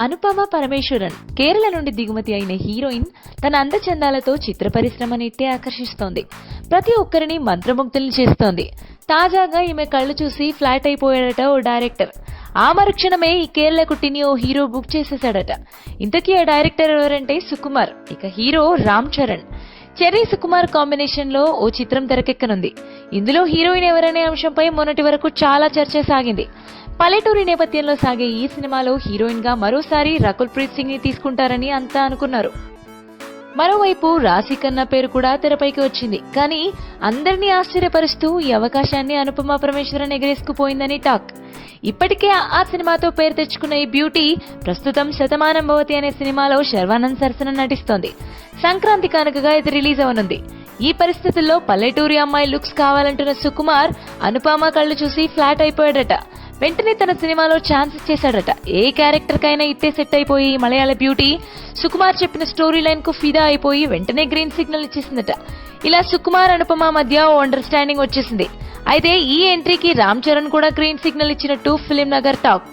అనుపమ పరమేశ్వరన్ కేరళ నుండి దిగుమతి అయిన హీరోయిన్ తన అందచందాలతో చిత్ర పరిశ్రమని ఇట్టే ఆకర్షిస్తోంది. ప్రతి ఒక్కరిని మంత్రముగ్ధుల్ని చేస్తోంది. తాజాగా ఈమె కళ్ళు చూసి ఫ్లాట్ అయిపోయాడట ఓ డైరెక్టర్. ఆ మరుక్షణమే ఈ కేరళ కుట్టిని ఓ హీరో బుక్ చేసేశాడట. ఇంతకీ ఆ డైరెక్టర్ ఎవరంటే సుకుమార్ ఇక హీరో రామ్ చరణ్. చెర్రీ సుకుమార్ కాంబినేషన్లో ఓ చిత్రం తెరకెక్కనుంది. ఇందులో హీరోయిన్ ఎవరనే అంశంపై మొన్నటి వరకు చాలా చర్చ సాగింది. పల్లెటూరి నేపథ్యంలో సాగే ఈ సినిమాలో హీరోయిన్గా మరోసారి రకుల్ ప్రీత్ సింగ్ని తీసుకుంటారని అంతా అనుకున్నారు. మరోవైపు రాశి కన్నా పేరు కూడా తెరపైకి వచ్చింది. కానీ అందరినీ ఆశ్చర్యపరుస్తూ ఈ అవకాశాన్ని అనుపమ పరమేశ్వరన్ ఎగరేసుకుపోయిందని టాక్. ఇప్పటికే ఆ సినిమాతో పేరు తెచ్చుకున్న ఈ బ్యూటీ ప్రస్తుతం శతమానం భవతి అనే సినిమాలో శర్వానంద్ సరసన నటిస్తోంది. సంక్రాంతి కానుకగా ఇది రిలీజ్ అవనుంది. ఈ పరిస్థితుల్లో పల్లెటూరి అమ్మాయి లుక్స్ కావాలంటున్న సుకుమార్ అనుపమ కళ్ళు చూసి ఫ్లాట్ అయిపోయాడట. వెంటనే తన సినిమాలో ఛాన్స్ ఇచ్చేశాడట. ఏ క్యారెక్టర్ కైనా ఇట్టే సెట్ అయిపోయి మలయాళ బ్యూటీ. సుకుమార్ చెప్పిన స్టోరీ లైన్కు ఫిదా అయిపోయి వెంటనే గ్రీన్ సిగ్నల్ ఇచ్చేసిందట. ఇలా సుకుమార్ అనుపమ మధ్య ఓ అండర్స్టాండింగ్ వచ్చేసింది. అయితే ఈ ఎంట్రీకి రామ్ చరణ్ కూడా గ్రీన్ సిగ్నల్ ఇచ్చినట్టు ఫిలిం నగర్ టాక్.